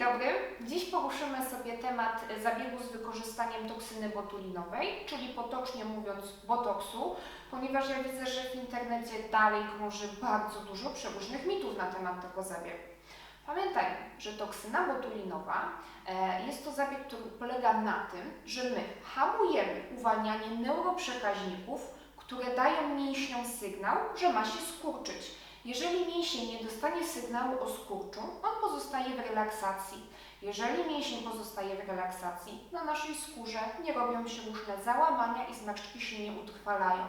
dobry. Dziś poruszymy sobie temat zabiegu z wykorzystaniem toksyny botulinowej, czyli potocznie mówiąc botoksu, ponieważ ja widzę, że w internecie dalej krąży bardzo dużo przeróżnych mitów na temat tego zabiegu. Pamiętajmy, że toksyna botulinowa e, jest to zabieg, który polega na tym, że my hamujemy uwalnianie neuroprzekaźników, które dają mięśniom sygnał, że ma się skurczyć. Jeżeli mięsień nie dostanie sygnału o skurczu, on pozostaje w relaksacji. Jeżeli mięsień pozostaje w relaksacji, na naszej skórze nie robią się różne załamania i zmarszczki się nie utrwalają.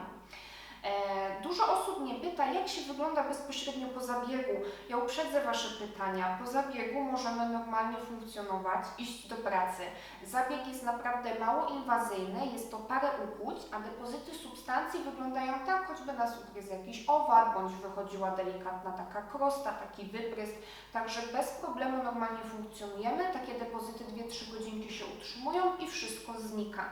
E, Dużo osób mnie pyta, jak się wygląda bezpośrednio po zabiegu. Ja uprzedzę Wasze pytania. Po zabiegu możemy normalnie funkcjonować, iść do pracy. Zabieg jest naprawdę mało inwazyjny, jest to parę ukłuć, a depozyty substancji wyglądają tak, choćby nas ugryzł jakiś owad, bądź wychodziła delikatna taka krosta, taki wyprysk. Także bez problemu normalnie funkcjonujemy. Takie depozyty 2-3 godzinki się utrzymują i wszystko znika.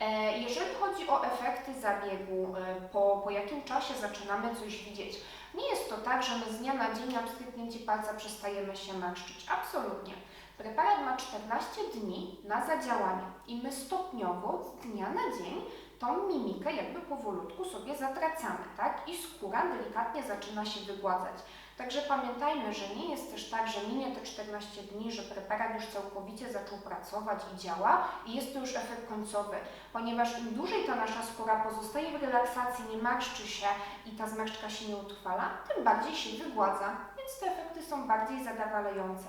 E, Jeżeli chodzi o efekty zabiegu, e, po, po jakim czasie zaczynamy coś widzieć, nie jest to tak, że my z dnia na dzień na pstryknięcie palca przestajemy się marszczyć. Absolutnie. Preparat ma 14 dni na zadziałanie i my stopniowo z dnia na dzień tą mimikę jakby powolutku sobie zatracamy, tak? I skóra delikatnie zaczyna się wygładzać. Także pamiętajmy, że nie jest też tak, że minie te 14 dni, że preparat już całkowicie zaczął pracować i działa i jest to już efekt końcowy, ponieważ im dłużej ta nasza skóra pozostaje w relaksacji, nie marszczy się i ta zmarszczka się nie utrwala, tym bardziej się wygładza, więc te efekty są bardziej zadowalające.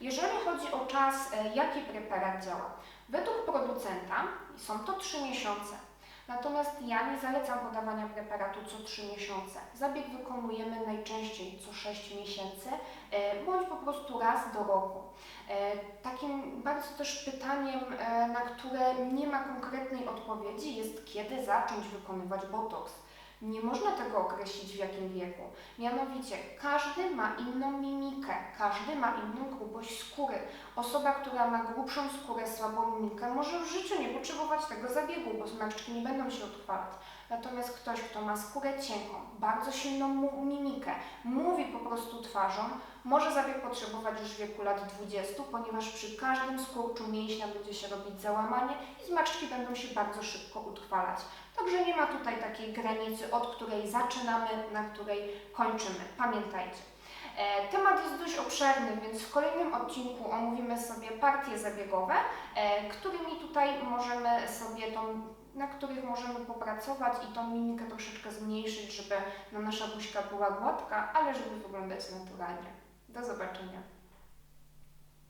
Jeżeli chodzi o czas, e, jaki preparat działa, według producenta są to 3 miesiące. Natomiast ja nie zalecam podawania preparatu co 3 miesiące. Zabieg wykonujemy najczęściej co 6 miesięcy, e, bądź po prostu raz do roku. E, Takim bardzo też pytaniem, e, na które nie ma konkretnej odpowiedzi, jest kiedy zacząć wykonywać botoks. Nie można tego określić w jakim wieku. Mianowicie, każdy ma inną mimikę, każdy ma inną grubość skóry. Osoba, która ma grubszą skórę, słabą mimikę, może w życiu nie potrzebować tego zabiegu, bo zmarszczki nie będą się utrwalać. Natomiast ktoś, kto ma skórę cienką, bardzo silną mimikę, mówi po prostu twarzą, może zabieg potrzebować już w wieku lat 20, ponieważ przy każdym skurczu mięśnia będzie się robić załamanie i zmarszczki będą się bardzo szybko utrwalać. Także nie ma tutaj takiej granicy, od której zaczynamy, na której kończymy. Pamiętajcie. E, Temat jest dość obszerny, więc w kolejnym odcinku omówimy sobie partie zabiegowe, e, którymi tutaj możemy sobie tą, na których możemy popracować i tą mimikę troszeczkę zmniejszyć, żeby no, nasza buźka była gładka, ale żeby wyglądać naturalnie. Do zobaczenia.